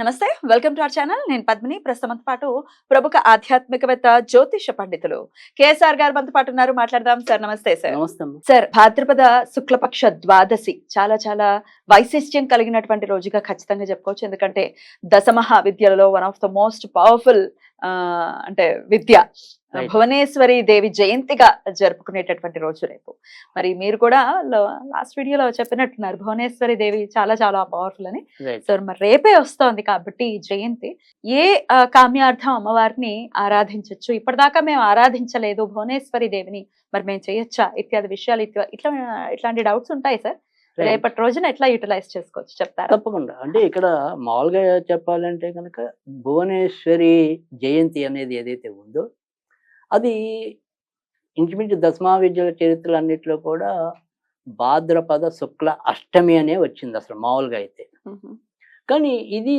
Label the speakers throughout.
Speaker 1: నమస్తే welcome to our channel. నేను పద్మిని. ప్రస్తుతం పాటు ప్రముఖ ఆధ్యాత్మికవేత్త జ్యోతిష పండితులు కేఎస్ఆర్ గారు మనతో పాటు ఉన్నారు. మాట్లాడదాం. సార్ నమస్తే సార్.
Speaker 2: నమస్తే.
Speaker 1: సార్ భాద్రపద శుక్లపక్ష ద్వాదశి చాలా చాలా వైశిష్ట్యం కలిగినటువంటి రోజుగా ఖచ్చితంగా చెప్పుకోవచ్చు. ఎందుకంటే దశమహా విద్యలలో one of the most powerful అంటే విద్య. భువనేశ్వరి దేవి జయంతిగా జరుపుకునేటటువంటి రోజు రేపు. మరి మీరు కూడా లాస్ట్ వీడియోలో చెప్పినట్టున్నారు భువనేశ్వరి దేవి చాలా చాలా పవర్ఫుల్ అని. సో మరి రేపే వస్తోంది కాబట్టి ఈ జయంతి. ఏ కామ్యార్థం అమ్మవారిని ఆరాధించవచ్చు ఇప్పటిదాకా మేము ఆరాధించలేదు భువనేశ్వరి దేవిని. మరి మేము చేయొచ్చా? ఇత్యాది విషయాలు ఇట్లా ఇట్లా ఇట్లాంటి డౌట్స్ ఉంటాయి సార్. రేపటి రోజున ఎట్లా యూటిలైజ్ చేసుకోవచ్చు చెప్తారా?
Speaker 2: తప్పకుండా. అంటే ఇక్కడ మామూలుగా చెప్పాలంటే కనుక భువనేశ్వరి జయంతి అనేది ఏదైతే ఉందో అది ఇంచుమించు దశమా విద్యల చరిత్రలు అన్నిట్లో కూడా భాద్రపద శుక్ల అష్టమి అనే వచ్చింది అసలు మామూలుగా అయితే. కానీ ఇది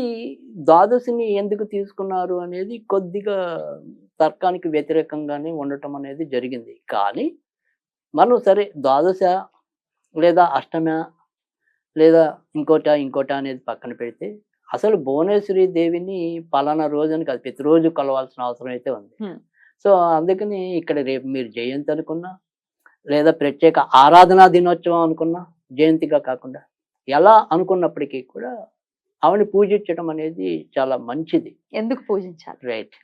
Speaker 2: ద్వాదశిని ఎందుకు తీసుకున్నారు అనేది కొద్దిగా తర్కానికి వ్యతిరేకంగానే ఉండటం అనేది జరిగింది. కానీ మనం సరే ద్వాదశ లేదా అష్టమ లేదా ఇంకోట ఇంకోట అనేది పక్కన పెడితే అసలు భువనేశ్వరి దేవిని పలానా రోజుని కాదు ప్రతిరోజు కొలవాల్సిన అవసరం అయితే ఉంది. సో అందుకని ఇక్కడ రేపు మీరు జయంతి అనుకున్నా లేదా ప్రత్యేక ఆరాధనా దినోత్సవం అనుకున్నా జయంతిగా కాకుండా ఎలా అనుకున్నప్పటికీ కూడా ఆవిడని పూజించడం అనేది చాలా మంచిది.
Speaker 1: ఎందుకు పూజించాలి?
Speaker 2: రైట్.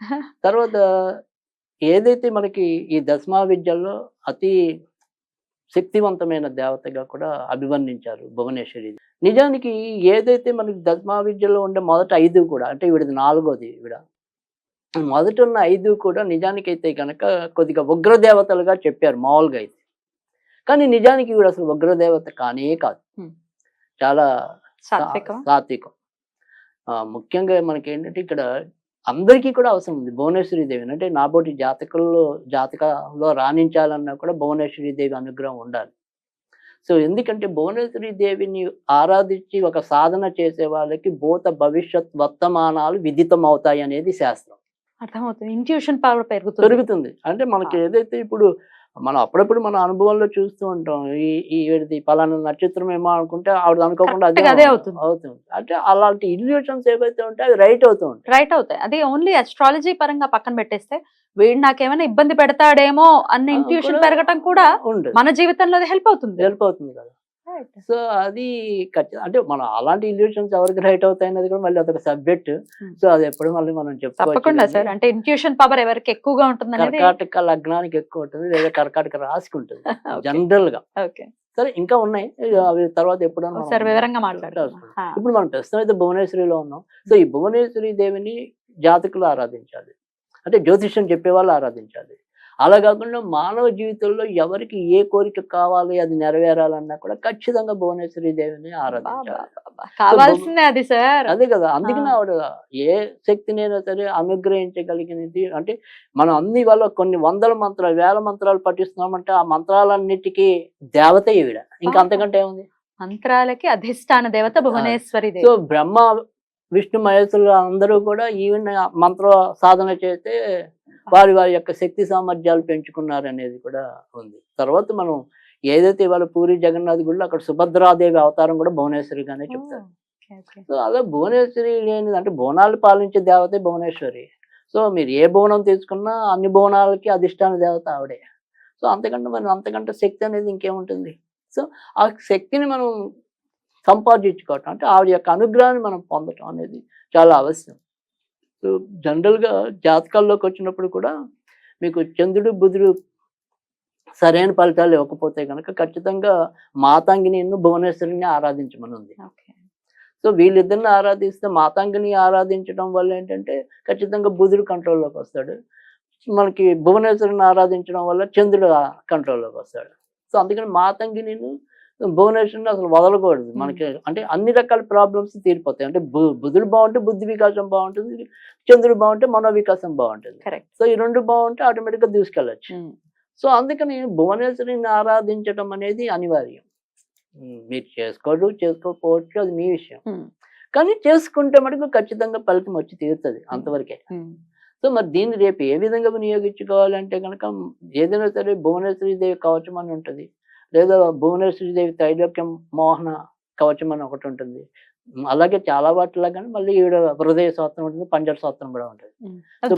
Speaker 2: తర్వాత ఏదైతే మనకి ఈ దశమా విద్యల్లో అతి శక్తివంతమైన దేవతగా కూడా అభివర్ణించారు భువనేశ్వరి. నిజానికి ఏదైతే మనకి దశమా విద్యలో ఉండే మొదట ఐదు కూడా అంటే వీడిది నాలుగోది ఈవిడ మొదట ఉన్న ఐదు కూడా నిజానికి అయితే కనుక కొద్దిగా ఉగ్రదేవతలుగా చెప్పారు మామూలుగా అయితే. కానీ నిజానికి ఈవిడ అసలు ఉగ్రదేవత కానే కాదు. చాలా
Speaker 1: సాత్వికం.
Speaker 2: ముఖ్యంగా మనకి ఏంటంటే ఇక్కడ అందరికీ కూడా అవసరం ఉంది. భువనేశ్వరి దేవి అంటే నాబోటి జాతకంలో జాతకంలో రాణించాలన్నా కూడా భువనేశ్వరి దేవి అనుగ్రహం ఉండాలి. సో ఎందుకంటే భువనేశ్వరి దేవిని ఆరాధించి ఒక సాధన చేసే వాళ్ళకి భూత భవిష్యత్ వర్తమానాలు విదితం అవుతాయి అనేది శాస్త్రం.
Speaker 1: అర్థమవుతుంది. ఇంట్యూషన్ పవర్ పెరుగుతుంది.
Speaker 2: పెరుగుతుంది. అంటే మనకి ఏదైతే ఇప్పుడు మనం అప్పుడప్పుడు మన అనుభవంలో చూస్తూ ఉంటాం. ఈ ఈ వీడిది పలానా నక్షత్రం ఏమో అనుకుంటే ఆవిడ అనుకోకుండా
Speaker 1: గా అదే అవుతుంది.
Speaker 2: అవుతుంది. అంటే అలాంటి ఇల్యూషన్స్ ఏవైతే ఉంటాయి అవి రైట్ అవుతూ ఉంటాయి.
Speaker 1: రైట్ అవుతాయి. అది ఓన్లీ అస్ట్రాలజీ పరంగా పక్కన పెట్టేస్తే వీడు నాకేమైనా ఇబ్బంది పెడతాడేమో అన్న ఇంట్యూషన్
Speaker 2: కూడా
Speaker 1: పెరగటం కూడా
Speaker 2: ఉండదు
Speaker 1: మన జీవితంలో హెల్ప్ అవుతుంది.
Speaker 2: హెల్ప్ అవుతుంది కదా. సో అది ఖచ్చితంగా అంటే మనం అలాంటి ఇల్యూషన్స్ ఎవరికి రైట్ అవుతాయి అనేది కూడా మళ్ళీ అదొక సబ్జెక్ట్
Speaker 1: Hmm.
Speaker 2: సో అది ఎప్పుడు మళ్ళీ మనం
Speaker 1: తప్పకుండా సార్. అంటే ఇంట్యూషన్ పవర్ ఎవరికి ఎక్కువగా ఉంటుంది
Speaker 2: కర్కాటక లగ్నానికి ఎక్కువ ఉంటుంది లేదా కర్కాటక రాశికి ఉంటుంది. జనరల్గా
Speaker 1: ఓకే
Speaker 2: సరే ఇంకా ఉన్నాయి. అవి తర్వాత ఎప్పుడైనా మనం
Speaker 1: ఒకసారి వివరంగా.
Speaker 2: ఇప్పుడు మనం ప్రస్తుతం అయితే భువనేశ్వరిలో ఉన్నాం. సో ఈ భువనేశ్వరి దేవిని జాతకులు ఆరాధించాలి. అంటే జ్యోతిష్యం చెప్పేవాళ్ళు ఆరాధించాలి. అలా కాకుండా మానవ జీవితంలో ఎవరికి ఏ కోరిక కావాలి అది నెరవేరాలన్నా కూడా ఖచ్చితంగా భువనేశ్వరి దేవిని ఆరాధించాలి.
Speaker 1: కావాల్సిందే అది సార్.
Speaker 2: అదే కదా అందుకనే. ఆవిడ ఏ శక్తినైనా సరే అనుగ్రహించగలిగినది. అంటే మనం అన్ని వల్ల కొన్ని వందల మంత్రాలు వేల మంత్రాలు పఠిస్తున్నామంటే ఆ మంత్రాలన్నిటికీ దేవత ఈవిడ. ఇంకా. అంతకంటే ఏముంది?
Speaker 1: మంత్రాలకి అధిష్టాన దేవత భువనేశ్వరి
Speaker 2: సో బ్రహ్మ విష్ణు మహేశ్వరులు అందరూ కూడా ఈవెన్ మంత్ర సాధన చేస్తే వారి వారి యొక్క శక్తి సామర్థ్యాలు పెంచుకున్నారు అనేది కూడా ఉంది. తర్వాత మనం ఏదైతే ఇవాళ పూరి జగన్నాథ్ గుడిలో అక్కడ సుభద్రాదేవి అవతారం కూడా భువనేశ్వరిగానే చెప్తారు. సో అలా భువనేశ్వరి లేనిది అంటే బోనాలు పాలించే దేవతే భువనేశ్వరి. సో మీరు ఏ బోనం తీసుకున్నా అన్ని బోనాలకి అధిష్టాన దేవత ఆవిడే. సో అంతకంటే మనం అంతకంటే శక్తి అనేది ఇంకేముంటుంది? సో ఆ శక్తిని మనం సంపాదించుకోవటం. అంటే ఆవిడ యొక్క అనుగ్రహాన్ని మనం పొందటం అనేది చాలా అవశ్యం. సో జనరల్గా జాతకాల్లోకి వచ్చినప్పుడు కూడా మీకు చంద్రుడు బుధుడు సరైన ఫలితాలు ఇవ్వకపోతే కనుక ఖచ్చితంగా మాతాంగిని భువనేశ్వరిని ఆరాధించమని ఉంది. సో వీళ్ళిద్దరిని ఆరాధిస్తే మాతాంగిని ఆరాధించడం వల్ల ఏంటంటే ఖచ్చితంగా బుధుడు కంట్రోల్లోకి వస్తాడు. మనకి భువనేశ్వరుని ఆరాధించడం వల్ల చంద్రుడు కంట్రోల్లోకి వస్తాడు. సో అందుకని మాతంగిని భువనేశ్వరుని అసలు వదలకూడదు. మనకి అంటే అన్ని రకాల ప్రాబ్లమ్స్ తీరిపోతాయి. అంటే బు- బుధుడు బాగుంటే బుద్ధి వికాసం బాగుంటుంది. చంద్రుడు బాగుంటే మనో వికాసం బాగుంటుంది.
Speaker 1: కరెక్ట్
Speaker 2: సో ఈ రెండు బాగుంటే ఆటోమేటిక్గా దూసుకెళ్ళచ్చు
Speaker 1: ఉమ్.
Speaker 2: సో అందుకని భువనేశ్వరిని ఆరాధించడం అనేది అనివార్యం. మీరు చేసుకోరు చేసుకోకపోవచ్చు అది మీ విషయం. కానీ చేసుకుంటే మటుకు ఖచ్చితంగా ఫలితం వచ్చి తీరుతుంది అంతవరకే. సో మరి దీన్ని రేపు ఏ విధంగా వినియోగించుకోవాలంటే కనుక ఏదైనా సరే భువనేశ్వరి దేవి కవచం అని ఉంటుంది. లేదా భువనేశ్వరి దేవి త్రైలోక్యం మోహన కవచం అని ఒకటి ఉంటుంది. అలాగే చాలా వాటిలో కానీ మళ్ళీ ఈవిడ హృదయ స్తోత్రం ఉంటుంది పంజర స్తోత్రం కూడా ఉంటుంది.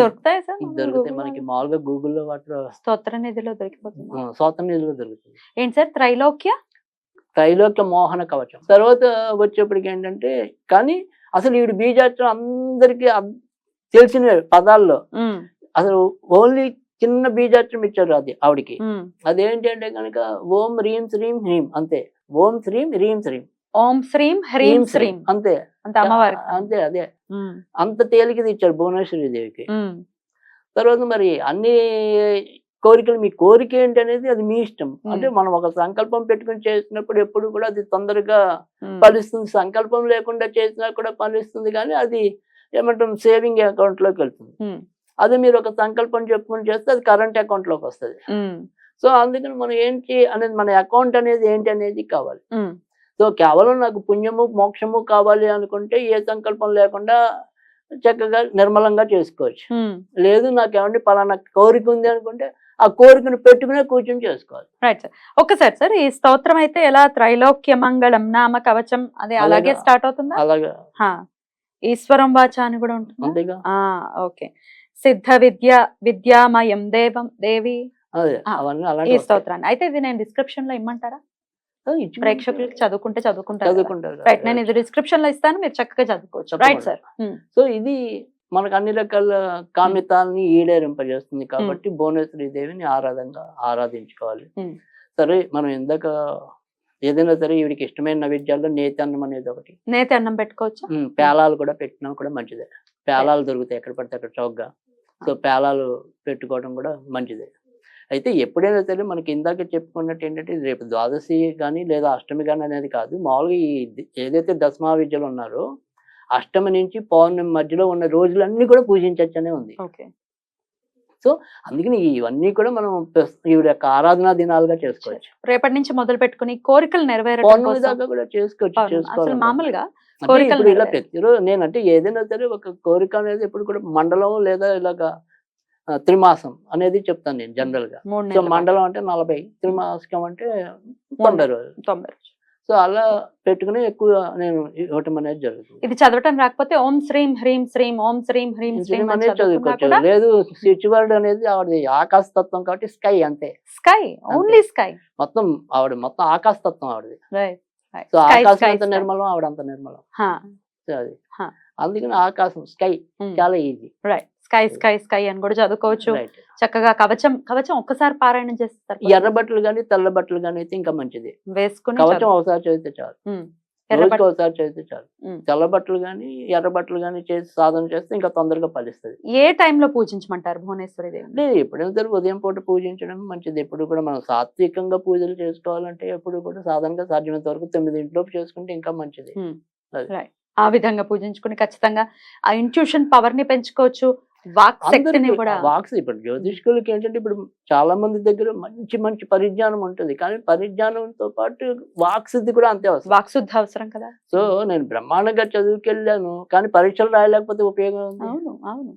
Speaker 1: దొరుకుతాయి సార్
Speaker 2: దొరుకుతాయి మనకి మామూలుగా గూగుల్లో వాటిలో
Speaker 1: స్తోత్ర నిధిలో దొరికిపోతుంది?
Speaker 2: స్తోత్రం నిధిలో దొరుకుతుంది.
Speaker 1: ఏంటి సార్ త్రైలోక్య?
Speaker 2: త్రైలోక్య మోహన కవచం. తర్వాత వచ్చేప్పటికి ఏంటంటే కానీ అసలు ఈవిడ బీజాక్షరం అందరికీ తెలిసిన పదాల్లో అసలు ఓన్లీ చిన్న బీజాక్షరం ఇచ్చారు అది ఆవిడికి. అదేంటి అంటే కనుక ఓం హ్రీం శ్రీం హ్రీం అంతే. ఓం శ్రీం హ్రీం శ్రీం.
Speaker 1: ఓం శ్రీం హ్రీం శ్రీం.
Speaker 2: అంతే.
Speaker 1: అంత
Speaker 2: అదే. అంత తేలికది ఇచ్చారు భువనేశ్వరి దేవికి. తర్వాత మరి అన్ని కోరికలు మీ కోరిక ఏంటి అనేది అది మీ ఇష్టం. అంటే మనం ఒక సంకల్పం పెట్టుకుని చేసినప్పుడు ఎప్పుడు కూడా అది తొందరగా. ఫలిస్తుంది. సంకల్పం లేకుండా చేసినా కూడా ఫలిస్తుంది కానీ అది ఏమంటాం సేవింగ్ అకౌంట్లోకి వెళ్తుంది. అదే మీరు ఒక సంకల్పం చెప్పుకొని చేస్తే అది కరెంట్ అకౌంట్లోకి వస్తుంది. సో అందుకని మనం ఏంటి అనేది మన అకౌంట్ అనేది ఏంటి అనేది కావాలి. సో కేవలం నాకు పుణ్యము మోక్షము కావాలి అనుకుంటే ఏ సంకల్పం లేకుండా చక్కగా నిర్మలంగా చేసుకోవచ్చు. లేదు నాకు ఏమంటే పలానా కోరిక ఉంది అనుకుంటే ఆ కోరికను పెట్టుకునే కూర్చొని చేసుకోవాలి.
Speaker 1: రైట్ సార్ ఒక్కసారి సార్ ఈ స్తోత్రం అయితే ఎలా? త్రైలోక్య మంగళం నామ కవచం అది అలాగే. స్టార్ట్ అవుతుందా?
Speaker 2: అలాగా.
Speaker 1: ఈశ్వరం వాచ అని కూడా ఉంటుందా. ఓకే సిద్ధ విద్య విద్యామయం దేవం దేవి. ఈ స్తోత్రాన్ని. అయితే ఇది నేను డిస్క్రిప్షన్లో ఇమ్మంటారా ప్రేక్షకులకి చదువుకుంటే చదువుకుంటారు రైట్ నేను ఇది డిస్క్రిప్షన్లో ఇస్తాను మీరు చక్కగా చదువుకోవచ్చు. రైట్ సార్
Speaker 2: సో ఇది మనకు అన్ని రకాల కామితాలని ఈడేరింపజేస్తుంది కాబట్టి భువనేశ్వరి దేవిని ఆరాధనగా ఆరాధించుకోవాలి.
Speaker 1: Hmm.
Speaker 2: సరే మనం ఇందాక ఏదైనా సరే ఈవిడికి ఇష్టమైన నైవేద్యాల్లో నేతి అన్నం అనేది ఒకటి.
Speaker 1: నేతి అన్నం పెట్టుకోవచ్చు
Speaker 2: పేలాలు కూడా పెట్టినా కూడా మంచిదే. పేలాలు దొరుకుతాయి ఎక్కడ పడితే అక్కడ చౌకగా. సో పేలాలు పెట్టుకోవడం కూడా మంచిదే. అయితే ఎప్పుడైనా సరే మనకి ఇందాక చెప్పుకున్నట్టు ఏంటంటే రేపు ద్వాదశి కానీ లేదా అష్టమి కానీ అనేది కాదు. మామూలుగా ఈ ఏదైతే దశమా విద్యలు ఉన్నారో అష్టమి నుంచి పౌర్ణమి మధ్యలో ఉన్న రోజులన్నీ కూడా పూజించవచ్చనే ఉంది.
Speaker 1: ఓకే
Speaker 2: అందుకని ఇవన్నీ కూడా మనం ఈవిడ యొక్క ఆరాధనా దినాలుగా చేసుకోవచ్చు
Speaker 1: రేపటి నుంచి మొదలు పెట్టుకుని కోరికలు నెరవేరడం కోసం
Speaker 2: దాకా కూడా చేసుకోవచ్చు చేసుకోవాలి
Speaker 1: మామూలుగా
Speaker 2: ఇప్పుడు ఇలా
Speaker 1: నెరవేరు.
Speaker 2: ప్రతిరోజు నేనంటే ఏదైనా సరే ఒక కోరిక అనేది ఎప్పుడు కూడా మండలం లేదా ఇలాగా త్రిమాసం అనేది చెప్తాను నేను
Speaker 1: జనరల్గా
Speaker 2: సో మండలం అంటే నలభై త్రిమాసికం అంటే తొంభై రోజులు
Speaker 1: తొంభై రోజులు.
Speaker 2: సో అలా పెట్టుకుని ఎక్కువ నేను ఇవ్వటం అనేది జరుగుతుంది.
Speaker 1: ఇది చదవటం రాకపోతే ఓం శ్రీం హ్రీం శ్రీం ఓం శ్రీం హ్రీం శ్రీం
Speaker 2: అనేది చదువుకోవచ్చు లేదు స్విచ్ వర్డ్ అనేది ఆవిడ ఆకాశ తత్వం కాబట్టి స్కై అంతే.
Speaker 1: Sky only sky.
Speaker 2: మొత్తం ఆవిడ మొత్తం ఆకాశ తత్వం ఆవిడది సో ఆకాశం ఎంత నిర్మలం ఆవిడ అంత నిర్మలం. సో అది. అందుకని ఆకాశం స్కై చాలా easy.
Speaker 1: Right. Sky sky sky అని కూడా చదువుకోవచ్చు. చక్కగా కవచం కవచం ఒక్కసారి పారాయణం చేస్తారు
Speaker 2: ఎర్ర బట్టలు కానీ తెల్ల బట్టలు కానీ అయితే ఇంకా మంచిది.
Speaker 1: వేసుకుని
Speaker 2: కవచం. ఒకసారి చదివితే చాలు. రోజుకి ఒకసారి చదివితే చాలు. తెల్ల బట్టలు కానీ ఎర్ర బట్టలు కానీ చేసి సాధన చేస్తే ఇంకా తొందరగా ఫలిస్తుంది.
Speaker 1: ఏ టైంలో పూజించమంటారు భువనేశ్వరి దేవి
Speaker 2: అంటే ఎప్పుడైనా సరే ఉదయం పూట పూజించడం మంచిది. ఎప్పుడు కూడా మనం సాత్వికంగా పూజలు చేసుకోవాలంటే ఎప్పుడు కూడా సాధారణంగా సాధ్యమైనంత వరకు తొమ్మిదింటిలోపు చేసుకుంటే ఇంకా మంచిది.
Speaker 1: ఆ విధంగా పూజించుకుని ఖచ్చితంగా ఆ ఇంట్యూషన్ పవర్ని పెంచుకోవచ్చు.
Speaker 2: వాక్స్ ఇప్పుడు జ్యోతిష్కులకి ఏంటంటే ఇప్పుడు చాలా మంది దగ్గర మంచి మంచి పరిజ్ఞానం ఉంటుంది. కానీ పరిజ్ఞానంతో పాటు వాక్సిద్ధి కూడా అంతే అవసరం.
Speaker 1: వాక్ శుద్ధి అవసరం కదా.
Speaker 2: సో నేను బ్రహ్మాండంగా చదువుకెళ్ళాను కానీ పరీక్షలు రాయలేకపోతే ఉపయోగం
Speaker 1: అవును అవును.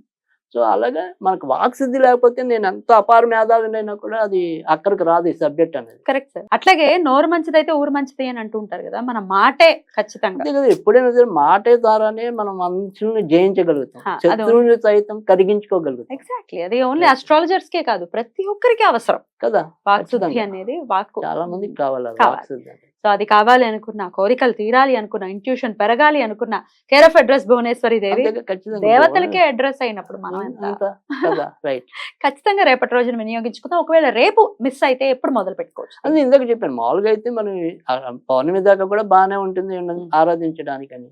Speaker 2: సో అలాగే మనకు వాక్సిద్ధి లేకపోతే నేను ఎంత అపార మేధావినైనా కూడా అది అక్కడికి రాదు ఈ సబ్జెక్ట్ అనేది.
Speaker 1: Correct sir. అట్లాగే నోరు మంచిదైతే ఊరు మంచిది అని అంటూ ఉంటారు కదా మన మాటే ఖచ్చితంగా.
Speaker 2: కదా ఎప్పుడైనా సరే మాటే ద్వారానే మనం మనుషుల్ని జయించగలుగుతాం. శత్రువుని సైతం కరిగించుకోగలుగుతాం.
Speaker 1: ఎగ్జాక్ట్లీ అది ఓన్లీ అస్ట్రాలజర్స్ కే కాదు ప్రతి ఒక్కరికి అవసరం.
Speaker 2: కదా
Speaker 1: వాక్
Speaker 2: ఖచ్చితంగా.
Speaker 1: అనేది వాక్
Speaker 2: చాలా మందికి కావాలి
Speaker 1: సో అది కావాలి అనుకున్న కోరికలు తీరాలి అనుకున్న ఇంట్యూషన్ పెరగాలి అనుకున్న care of address Bhuvaneshwari Devi దేవతలకే address అయినప్పుడు మనం ఖచ్చితంగా రేపటి రోజున వినియోగించుకుందాం. ఒకవేళ రేపు మిస్ అయితే ఎప్పుడు మొదలు పెట్టుకోవచ్చు.
Speaker 2: అది ఇందాక చెప్పాను మామూలుగా అయితే మనం పౌర్ణమి దాకా కూడా బాగానే ఉంటుంది ఆరాధించడానికని.